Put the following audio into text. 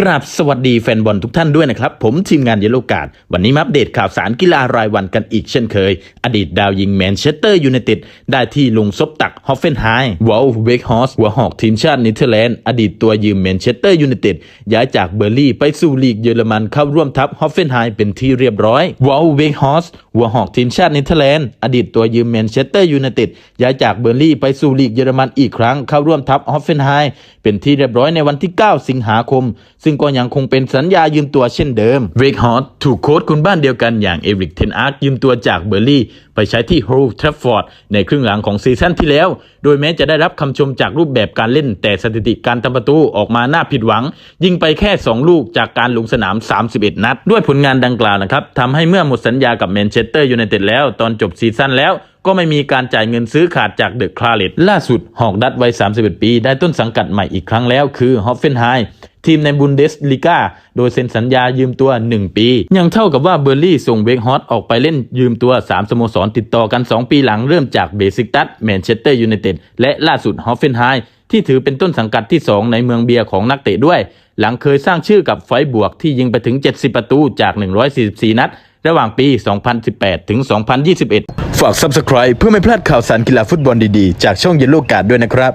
กราบสวัสดีแฟนบอลทุกท่านด้วยนะครับ ผมทีมงานเยลโลกาดวันนี้มาอัปเดตข่าวสารกีฬารายวันกันอีกเช่นเคย อดีตดาวยิงแมนเชสเตอร์ยูไนเต็ดได้ที่ลงซบตักฮอฟเฟนไฮม์วอลเวกฮอสหัวหอกทีมชาติเนเธอร์แลนด์อดีตตัวยืมแมนเชสเตอร์ยูไนเต็ดย้ายจากเบอร์ลี่ไปสู่ลีกเยอรมันเข้าร่วมทัพฮอฟเฟนไฮม์เป็นที่เรียบร้อยวอลเวกฮอสหัวหอกทีมชาติเนเธอร์แลนด์อดีตตัวยืมแมนเชสเตอร์ยูไนเต็ดย้ายจากเบอร์ลี่ไปสู่ลีกเยอรมันอีกครั้งเข้าร่วมทัพฮอฟเฟนไฮม์เป็นที่เรียบร้อยในวันที่ 9 สิงหาคมซึ่งก็ยังคงเป็นสัญญายืมตัวเช่นเดิมเวกฮอตถูกโค้ชคนบ้านเดียวกันอย่างเอริกเทนอาร์กยืมตัวจากเบอร์ลี่ไปใช้ที่โฮลทรัฟฟอร์ดในครึ่งหลังของซีซั่นที่แล้ว โดยแม้จะได้รับคำชมจากรูปแบบการเล่น แต่สถิติการทำประตูออกมาน่าผิดหวัง ยิงไปแค่ 2 ลูกจากการลงสนาม 31 นัด ด้วยผลงานดังกล่าวนะครับทำให้เมื่อหมดสัญญากับแมนเชสเตอร์ยูไนเต็ดแล้ว ตอนจบซีซั่นแล้วก็ไม่มีการจ่ายเงินซื้อขาดจากเดอะคลาเลตล่าสุด หอกดัดวัย 31 ปี ได้ต้นสังกัดใหม่อีกครั้งแล้ว คือฮอฟเฟนไฮม์ ทีมในบุนเดสลีกาโดยเซ็นสัญญายืมตัว 1 ปี ยังเท่ากับว่าเบอร์ลี่ส่งเวกฮอตออกไปเล่นยืมตัว 3 สโมสรติดต่อกัน 2 ปีหลังเริ่มจากเบซิกตัสแมนเชสเตอร์ยูไนเต็ดและล่าสุดฮอฟเฟนไฮม์ที่ถือเป็นต้นสังกัดที่ 2 ในเมืองเบียร์ของนักเตะด้วย หลังเคยสร้างชื่อกับไฟบวกที่ยิงไปถึง 70 ประตูจาก 144 นัด ระหว่างปี 2018 ถึง 2021 ฝาก Subscribe เพื่อไม่พลาดข่าวสารกีฬาฟุตบอลดีๆ จากช่องเยลโลกาดด้วยนะครับ